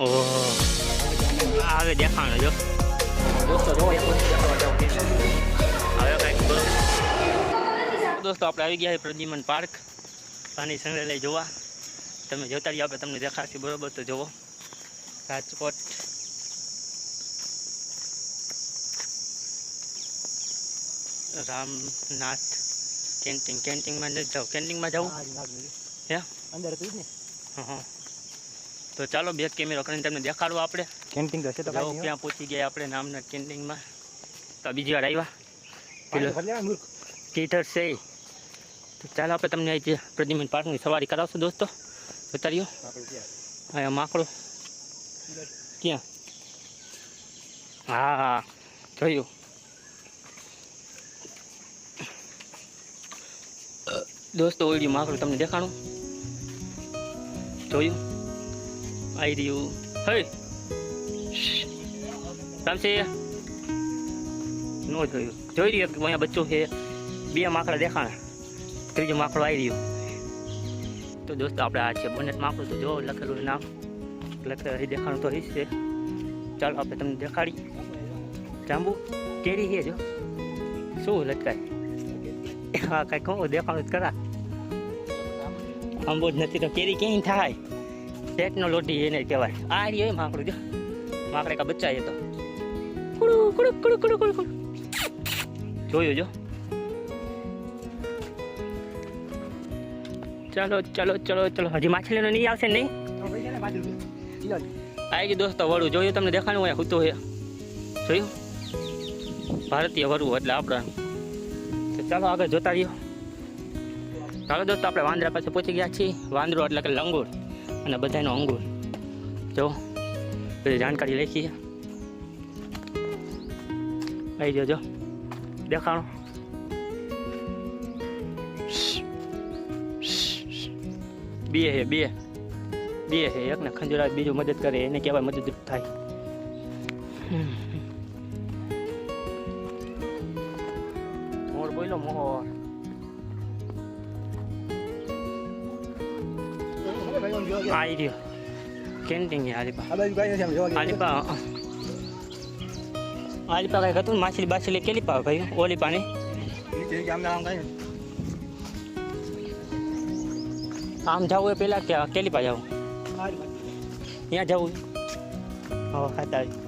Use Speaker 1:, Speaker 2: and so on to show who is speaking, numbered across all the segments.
Speaker 1: આવે દેખાણ જો
Speaker 2: દોસ્તો
Speaker 1: આપણે આવી ગયા છે પ્રદ્યુમન પાર્ક પાણી સંગ્રહાલય જોવા તમે જોતા રહ્યો આપણે તમને દેખાડશે બરોબર તો જુઓ રાજકોટ રામનાથ કેન્ટીન કેન્ટીનમાં જાવ કેન્ટીનમાં જવું હે
Speaker 2: અંદર હતું ને
Speaker 1: હા તો ચાલો બે કેમેરો કરીને તમને દેખાડો આપણે.
Speaker 2: કેન્ટીન તો છે તો
Speaker 1: ક્યાં પહોંચી ગયા આપણે નામના કેન્ટીનમાં તો બીજી વાર આવ્યા. થિયેટર છે તો ચાલો આપણે તમને અહીં જે પ્રદ્યુમન પાર્કની સવારી કરાવશો દોસ્તો. રહ્યો અહીંયા માકડો ક્યાં? હા હા જોયું. દોસ્તો ઓઈડી માકડું તમને દેખાણું જોયું? આવી રહ્યું હે રામશે નો જોયું. જોઈ રહ્યો કે અહીંયા બચ્ચું છે. બે માકડા દેખાણા. ત્રીજું માકડો આવી રહ્યું. તો દોસ્તો, આપણે આ છે બોનેટ માકડું. તો જો લખેલું નામ. લખેલું અહીં દેખાણું તો અહીં છે. ચાલો, આપણે તમને દેખાડી. જાંબુ? કેરી છે જો. શું લટકાય? હા, કાંઈ કહું, દેખાણું જ કરા. આંબો જ નથી, તો કેરી ક્યાંય થાય? ટેકનોલોજી એને કહેવાય. આ રહ્યો એ માંકડું જો. માંકડે કા બચ્ચા એ તો જોયું જો. ચાલો ચાલો ચાલો ચાલો. હજી માછલીનો નહીં આવશે નહીં? આવી ગયું દોસ્તો વડું. જોયું તમને દેખાણું? હોય હું હોય જોયું? ભારતીય વરવું એટલે આપણા. તો ચાલો આગળ જોતા રહ્યો. ચાલો દોસ્તો આપણે વાંદરા પાસે પહોંચી ગયા છીએ. વાંદરો એટલે કે લંગૂર અને બધાનો અંગૂર જો બધી જાણકારી લખી છે આવી જજો દેખાણો બે હે બે બે હે એકને ખંજોરા બીજું મદદ કરે એને કહેવાય મદદરૂપ થાય આવી રહ્યો કેન્ટીન છે આલીપા આલીપા આલીપા કઈ હતું ને માછલી બાછલી કેલી પાવે ભાઈ ઓલી પાણી આમ જવું એ પહેલાં કે કેલી પા જવું ત્યાં જવું હવે ખાતા આવી.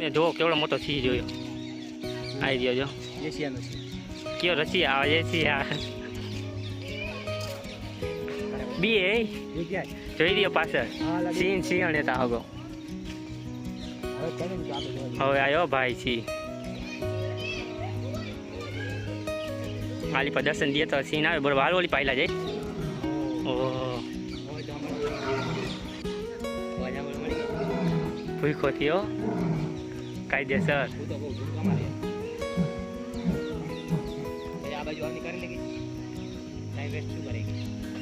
Speaker 1: એ જો કેવડો મોટો સિંહ જોયો આવી ગયો જો કયો રસી આવે છે? આવે બી એ? જોઈ રહ્યો પાછળ. સિંહ સિંહ અને તા હગો. હવે આવ્યો ભાઈ આલી પર દર્શન દે તો સીન આવે, બરોબર. હાલ, ઓલી પાયલા જાય ઓહો. ભૂખો થયો. કાયદેસર.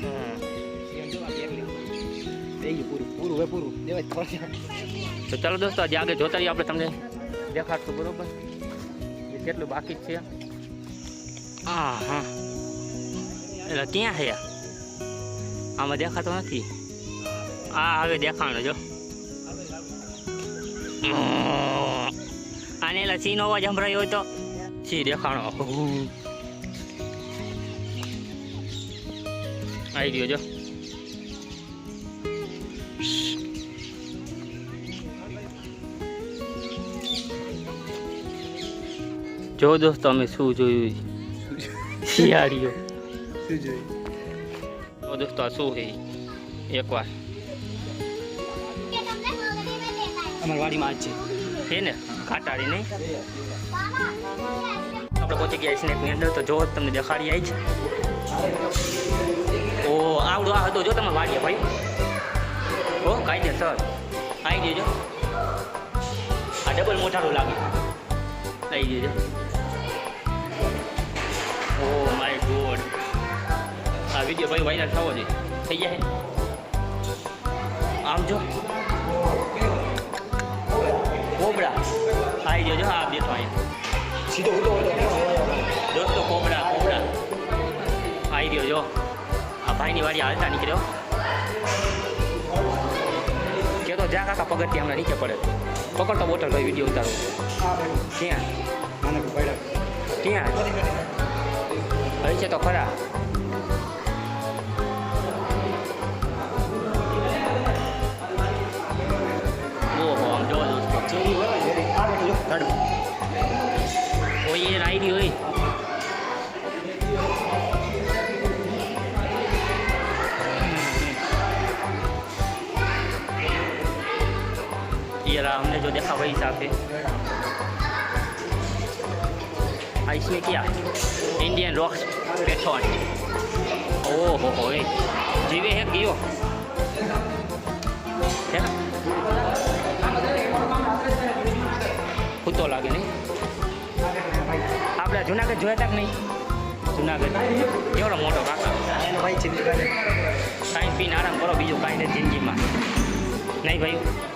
Speaker 1: હા. તો ચાલો દોસ્તો આજે આગળ જોતા રહીએ આપણે તમને દેખાડશું બરોબર? એ કેટલું બાકી છે? હા હા એટલે ક્યાં છે? આમાં દેખાતો નથી. આ હવે દેખાણો જો. આને એટલે સિંહનો અવાજ સંભળાયો હોય તો. સિંહ દેખાણો? આવી ગયો જો જો દોસ્તો અમે શું જોયું શિયાળીઓ જો દોસ્તો આ શું છે એકવાર
Speaker 2: અમારી વાડીમાં આજ છે
Speaker 1: છે ને કાટાડી નહીં આપણે પહોંચી ગયા સ્નેકની અંદર તો જો તમને દેખાડી આવી છે ઓ આવડું આ હતો જો તમે વાડીએ ભાઈ ઓ કાયદેસર આવી જજો આ ડબલ મોટાનું લાગે આવી જજો ઓ માય ગોડ આ વીડિયો ભાઈ વાયરલ થવો જોઈએ થઈ જાય આમ જો કોબડા આવી જજો હા બેઠો અહીંયા
Speaker 2: સીધો ઉડો ઉડો
Speaker 1: દોસ્તો કોબડા કોબડા આવી રહ્યો જો આ ભાઈની વાડી હાલતા નીકળ્યો કે તો જા કાકા પગથિયા હમણાં નીચે પડે પકડતો બોટલ ભાઈ વીડિયો ઉતારો ક્યાં ક્યાં હોય છે તો ખરા ये रहा हमने जो देखा वही हिसाब से हाँ, इसमें क्या इंडियन रॉक पेट्रोल ओ हो हो ए जीवे है गियो હે કૂતો લાગે નહીં આપણે જુનાગઢ જોયા હતા કે નહીં જુનાગઢ એવડો મોટો કાકા કાંઈ પીને આરામ કરો બીજું કાંઈ નથી જિંદગીમાં નહીં ભાઈ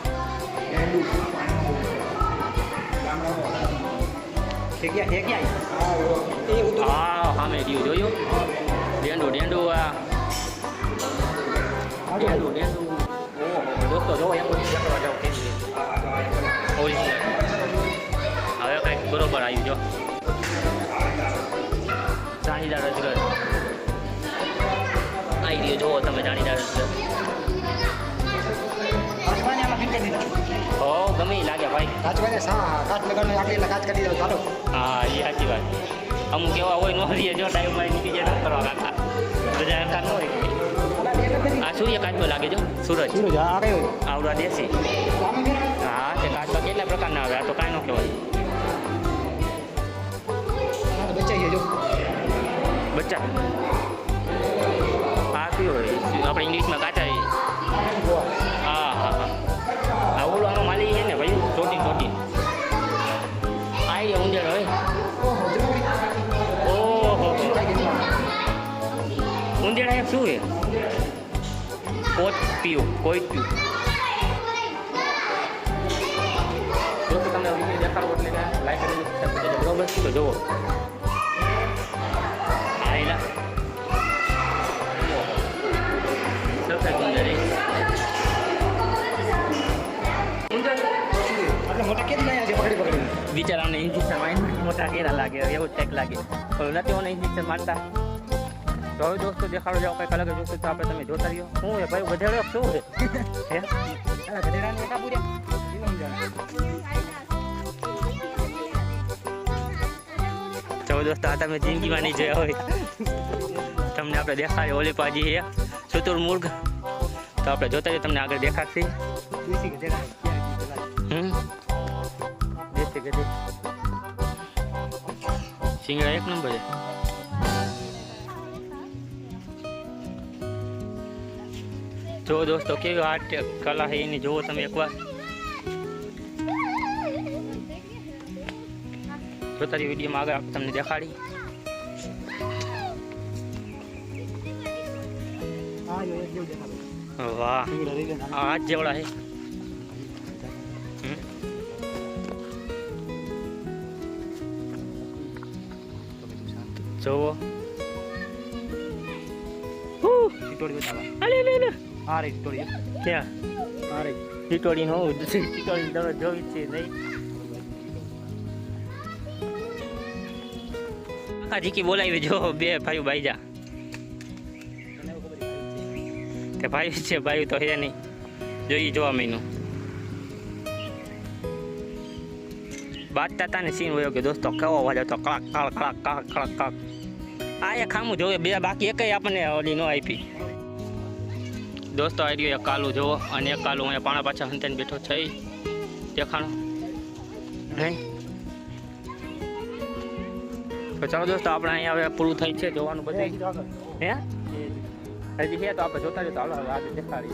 Speaker 1: હા સામે રહ્યું જોયું ડેંડુ ડેંડુ આ ડેંડુ ઓહો દોસ્તો જોવો હવે કંઈક બરોબર આવ્યું જો જાણીદાર અજગર આવી રહ્યો જોવો તમે જાણીદાર અજગર ગમે ઈ લાગે ભાઈ. હા એ સાચી વાત. અમુક એવા હોય નો રહીએ જો ટાઈમમાં નીકળી જાય કરવા કાકા. બધા એમ ન હોય. આ સૂર્ય કાચમાં લાગે જો? સૂરજ. આવડા દેશી. હા તે કાચમાં કેટલા પ્રકારના આવે? આ તો કાંઈ ન કહેવાય. બચ્ચા આ કયું હોય? આપણે ઇંગ્લિશમાં કાચા એક શું છે કોચ પીઓ કોઈ પીઓ દોસ્તો તમને વીડિયો દેખાડો એટલે લાઈક કરી દેજો, બરોબર તો જુઓ ઉંદર એ. ઉંદર બિચારાને ઇન્જેક્શન મોટા કેરા લાગે એવું ચેક લાગે નથી મને ઇન્જેક્શન મારતા તો હવે દોસ્તો દેખાડો જાવ કંઈક અલગ જોશું તો આપણે તમે જોતા રહ્યો. શું હે ભાઈ? વધેડો શું છે? હે? તો દોસ્તો આ તમે જિંદગીમાં નહીં જોયા હોય તમને આપણે દેખાડીએ. ઓલી પાજી હે સુતુર મુર્ગ. તો આપણે જોતા રહીએ તમને આગળ દેખાડશે. હમ? દેશી ગધી સિંગડા એક નંબર છે. જો દોસ્તો કેવી આર્ટ કલા છે એની જુઓ તમે એકવાર. જોતારી વિડીયોમાં આગળ આપણે તમને દેખાડી. વાહ આજ જેવડા છે. જોવો હું. અલે, અલે, અલે. ક્યાં? ટીટોડી નો ટીટોડી દરરોજ જોવી જ છે નહીં? કાકા જીકી બોલાવી જો બે ભાઈ ભાઈ જા. તે ભાઈ છે ભાઈ તો હે નહીં. જોઈ જોવા મહિનું બાદ હતા ને સીન હોય કે દોસ્તો કેવો વાજો તો કળક કળક કળક કળક કળાક આ એક ખામું જોવે બે બાકી એકય આપણને ઓલી નો આપી. દોસ્તો આવી રહ્યો એક કાલું જુઓ. અને એક કાલું અહીંયા પાણા પાછા હંતાઈને બેઠો છે. દેખાણો. નહીં. તો ચાલો દોસ્તો આપણે અહીંયા હવે પૂરું થઈ છે જોવાનું બધું. હે? હજી છે તો આપણે જોતા રહીએ તો હાલો હવે આજે દેખાડી.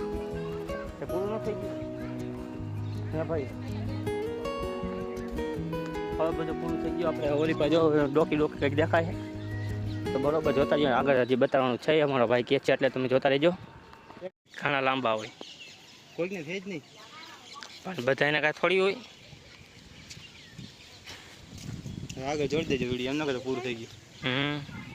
Speaker 1: પૂરું ન થઈ ગયું. હે ભાઈ. હવે બધું પૂરું થઈ ગયું. આપણે ઓલી પર જો ડોકી ડોકી કંઈક દેખાય છે. તો બરોબર જોતા રહીએ આગળ હજી બતાવવાનું છે. અમારો ભાઈ કે છે એટલે તમે જોતા રહેજો. ઘણા લાંબા હોય.
Speaker 2: કોઈને છે જ નહીં.
Speaker 1: પણ બધાને કાંઈ થોડી હોય.
Speaker 2: આગળ જોડી દેજો વીડિયો એમને કદાચ પૂરું થઈ ગયું.
Speaker 1: હમ.